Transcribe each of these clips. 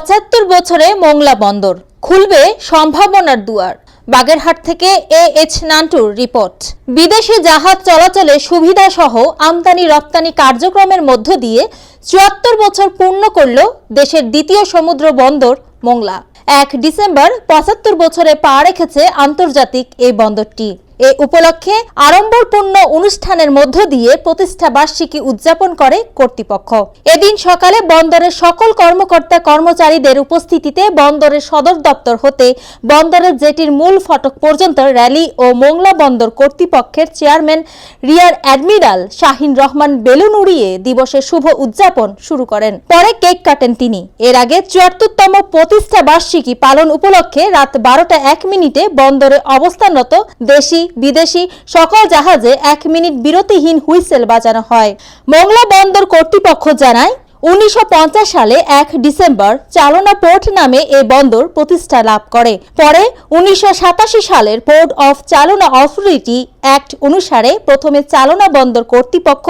পঁচাত্তর বছরে মোংলা বন্দর। খুলবে সম্ভাবনার দুয়ার। বাগেরহাট থেকে এ এইচ নান্টুর রিপোর্ট। বিদেশি জাহাজ চলাচলে সুবিধা সহ আমদানি রপ্তানি কার্যক্রমের মধ্য দিয়ে চুয়াত্তর বছর পূর্ণ করল দেশের দ্বিতীয় সমুদ্র বন্দর মোংলা। এক ডিসেম্বর পঁচাত্তর বছরে পা রেখেছে আন্তর্জাতিক এই বন্দরটি। এ উপলক্ষে আড়ম্বরপূর্ণ অনুষ্ঠানের মধ্য দিয়ে প্রতিষ্ঠা বার্ষিকী উদযাপন করে কর্তৃপক্ষ। এদিন সকালে বন্দরের সকল কর্মকর্তা কর্মচারীদের উপস্থিতিতে বন্দরের সদর দপ্তর হতে বন্দরের জেটির মূল ফটক পর্যন্ত র্যালি ও মোংলা বন্দর কর্তৃপক্ষের chairman rear admiral Shahin Rahman balloon উড়িয়ে দিবসের শুভ উদযাপন শুরু করেন। পরে কেক কাটেন তিনি। এর আগে চুয়াত্তরতম প্রতিষ্ঠা বার্ষিকী পালন উপলক্ষে রাত বারোটা এক মিনিটে বন্দরে অবস্থানরত দেশি বিদেশি সকল জাহাজে এক মিনিট বিরতিহীন হুইসেল বাজানো হয়। মংলা বন্দর কর্তৃপক্ষ জানায়, উনিশশো পঞ্চাশ সালে এক ডিসেম্বর চালনা পোর্ট নামে এই বন্দর প্রতিষ্ঠা লাভ করে। পরে উনিশশো সাতাশি সালের port of Chalna authority act অনুসারে প্রথমে চালনা বন্দর কর্তৃপক্ষ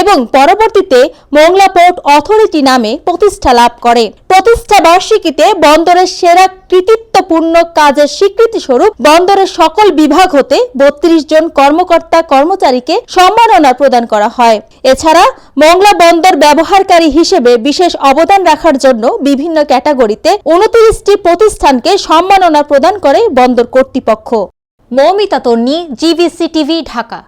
এবং পরবর্তীতে মোংলা পোর্ট অথরিটি নামে প্রতিষ্ঠা লাভ করে। প্রতিষ্ঠা বার্ষিকীতে বন্দরের সেরা কৃতিত্বপূর্ণ কাজের স্বীকৃতি স্বরূপ বন্দরের সকল বিভাগ হতে বত্রিশ জন কর্মকর্তা কর্মচারীকে সম্মাননা প্রদান করা হয়। এছাড়া মংলা বন্দর ব্যবহারকারী হিসেবে বিশেষ অবদান রাখার জন্য বিভিন্ন ক্যাটাগরিতে উনত্রিশটি প্রতিষ্ঠানকে সম্মাননা প্রদান করে বন্দর কর্তৃপক্ষ। Moumita Tonni GVC TV, Dhaka.